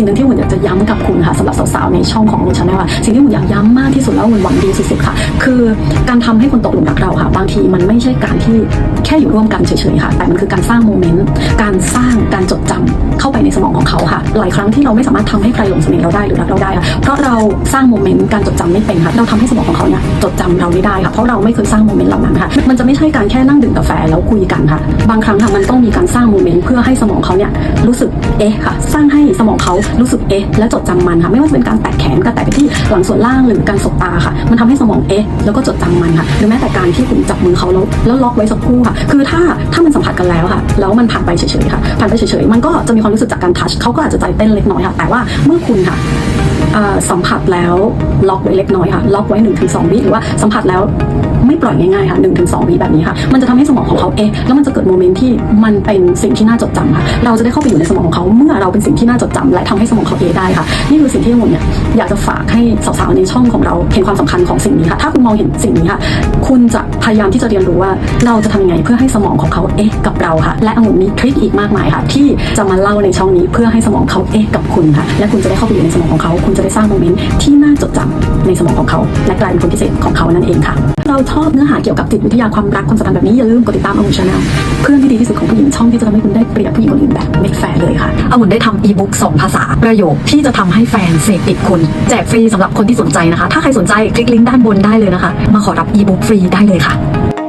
สิ่งหนึ่งที่หุ่นอยากจะย้ำกับคุณค่ะสำหรับสาวๆในช่องของหุ่นชาแนลค่ะสิ่งที่หุ่นอยากย้ำมากที่สุดแล้วหุ่นหวังดีสุดๆค่ะ คือการทำให้คนตกหลุมรักเราค่ะ บางทีมันไม่ใช่การที่แค่อยู่ร่วมกันเฉยๆค่ะ แต่มันคือการสร้างโมเมนต์การสร้างการจดจำเข้าไปในสมองของเขาค่ะ หลายครั้งที่เราไม่สามารถทำให้ใครหลงเสน่ห์เราได้หรือรักเราได้ค่ะเพราะเราสร้างโมเมนต์การจดจำไม่เป็นค่ะเราทำให้สมองของเขาเนี่ยจดจำเราไม่ได้ค่ะเพราะเราไม่เคยสร้างโมเมนต์เหล่านั้นค่ะ มันจะไม่ใช่การแค่นั่งดื่มกาแฟแล้วคุยกันค่ะ บางครั้งค่ะมันต้องมีการสร้างโมเมนต์เพื่อให้สมองเขาเนี่ยรู้สึกเอ๊ะค่ะ สร้างให้สมองเขารู้สึกเอ๊ะและจดจำมันค่ะไม่ว่าจะเป็นการแตะแขนการแตะไปที่หลังส่วนล่างหรือการสบตาค่ะ มันทำให้สมองเอ๊ะแล้วก็จดจำมันค่ะหรือแม้แต่การที่คุณจับมือเขาแล้วแล้วล็อกไว้สักครู่ค่ะ คือถ้าถ้ามันสัมผัสกันแล้วค่ะแล้วมันผ่านไปเฉยๆค่ะผ่านไปเฉยๆมันก็จะมีความรู้สึกจากการทัชเขาก็อาจจะใจเต้นเล็กน้อยค่ะ แต่ว่าเมื่อคุณค่ะสัมผัสแล้วล็อกไว้เล็กน้อยค่ะ ล็อกไว้1นถึงสวิหรือว่าสัมผัสแล้ว ไม่ปล่อยง่ายๆค่ะ1นถึงสองวิแบบนี้ค่ะ มันจะทำให้สมองของเขาเอ๊ะแล้วมันจะเกิดโมเมนต์ที่มันเป็นสิ่งที่น่าจดจำค่ะ เราจะได้เข้าไปอยู่ในสมองของเขาเมื่อเราเป็นสิ่งที่น่าจดจำและทำให้สมองเขาเอะได้ค่ะ นี่คือสิ่งที่หมุนเนี่ยอยากจะฝากให้สาวๆในช่องของเราเห็นความสำคัญของสิ่งนี้ค่ะ ถ้าคุณมองเห็นสิ่งนี้ค่ะ คุณจะพยายามที่จะเรียนรู้ว่าเราจะทำยังไงเพื่อให้สมองของเขาเอ๊ะกับเราค่ะ และองุ่นมีทริคอีกมากมายค่ะ ที่จะมาเล่าในช่องนี้เพื่อให้สมองเขาเอ๊ะกับคุณค่ะ และคุณจะได้เข้าไปอยู่ในสมองของเขา คุณจะได้สร้างโมเมนต์ที่น่าจดจำในสมองของเขา และกลายเป็นคนพิเศษของเขานั่นเองค่ะ เราชอบเนื้อหาเกี่ยวกับจิตวิทยาความรักความสัมพันธ์แบบนี้อย่าลืมกดติดตามองุ่นชาแนลเพื่อนที่ดีที่สุดของผู้หญิงช่องที่จะทำให้คุณได้เปรียบผู้หญิงคนอื่นแบบไม่แฟร์เลยค่ะองุ่นได้ทำอีบุ๊กสองภาษาประโยคที่จะทำให้แฟนเสพติดคุณแจกฟรีสำหรับคนที่สนใจนะคะ ถ้าใครสนใจคลิกลิงก์ด้านบนได้เลยนะคะ มาขอรับอีบุ๊กฟรีได้เลยค่ะ